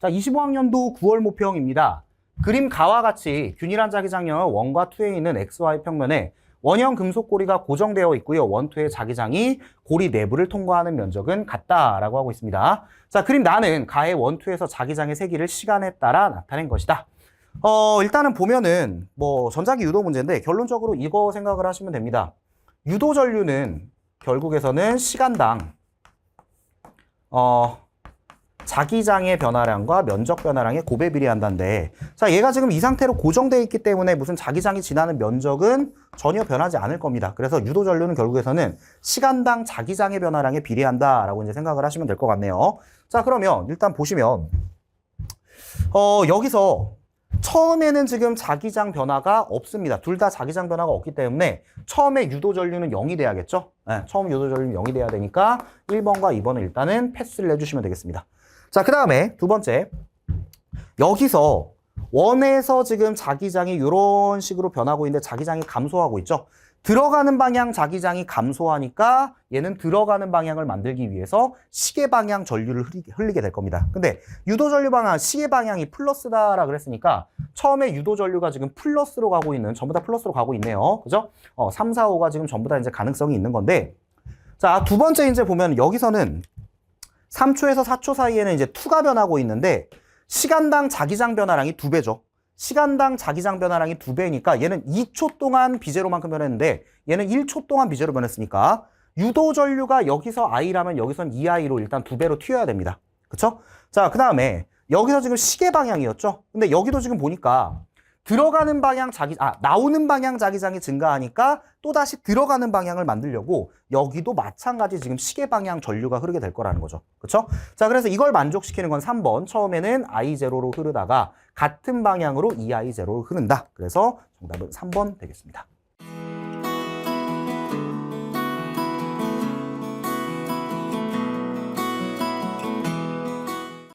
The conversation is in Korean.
자, 25학년도 9월 모평입니다. 그림 가와 같이 균일한 자기장형 원과 투에 있는 XY 평면에 원형 금속 고리가 고정되어 있고요. 원투의 자기장이 고리 내부를 통과하는 면적은 같다라고 하고 있습니다. 자, 그림 나는 가의 원투에서 자기장의 세기를 시간에 따라 나타낸 것이다. 어, 일단은 보면은 뭐 전자기 유도 문제인데 결론적으로 이거 생각을 하시면 됩니다. 유도 전류는 결국에서는 시간당 어 자기장의 변화량과 면적 변화량의 고배 비례한다는데 자 얘가 지금 이 상태로 고정되어 있기 때문에 무슨 자기장이 지나는 면적은 전혀 변하지 않을 겁니다. 그래서 유도 전류는 결국에서는 시간당 자기장의 변화량에 비례한다라고 이제 생각을 하시면 될 것 같네요. 자 그러면 일단 보시면 어 여기서 처음에는 지금 자기장 변화가 없습니다. 둘 다 자기장 변화가 없기 때문에 처음에 유도 전류는 0이 돼야겠죠? 네, 처음 유도 전류는 0이 돼야 되니까 1번과 2번은 일단은 패스를 해주시면 되겠습니다. 자, 그 다음에 두 번째. 여기서 원에서 지금 자기장이 이런 식으로 변하고 있는데 자기장이 감소하고 있죠? 들어가는 방향 자기장이 감소하니까 얘는 들어가는 방향을 만들기 위해서 시계 방향 전류를 흘리게 될 겁니다. 근데 유도 전류 방향, 시계 방향이 플러스다라 그랬으니까 처음에 유도 전류가 지금 플러스로 가고 있는, 전부 다 플러스로 가고 있네요. 그죠? 어, 3, 4, 5가 지금 전부 다 이제 가능성이 있는 건데 자, 두 번째 이제 보면 여기서는 3초에서 4초 사이에는 이제 투가 변하고 있는데 시간당 자기장 변화량이 두 배죠. 시간당 자기장 변화량이 두 배니까 얘는 2초 동안 비제로만큼 변했는데 얘는 1초 동안 비제로 변했으니까 유도 전류가 여기서 i라면 여기선 2i로 일단 두 배로 튀어야 됩니다. 그쵸? 자, 그 다음에 여기서 지금 시계 방향이었죠? 근데 여기도 지금 보니까 들어가는 방향 자기, 아, 나오는 방향 자기장이 증가하니까 또 다시 들어가는 방향을 만들려고 여기도 마찬가지 지금 시계 방향 전류가 흐르게 될 거라는 거죠. 그쵸? 자, 그래서 이걸 만족시키는 건 3번. 처음에는 I0로 흐르다가 같은 방향으로 2I0로 흐른다. 그래서 정답은 3번 되겠습니다.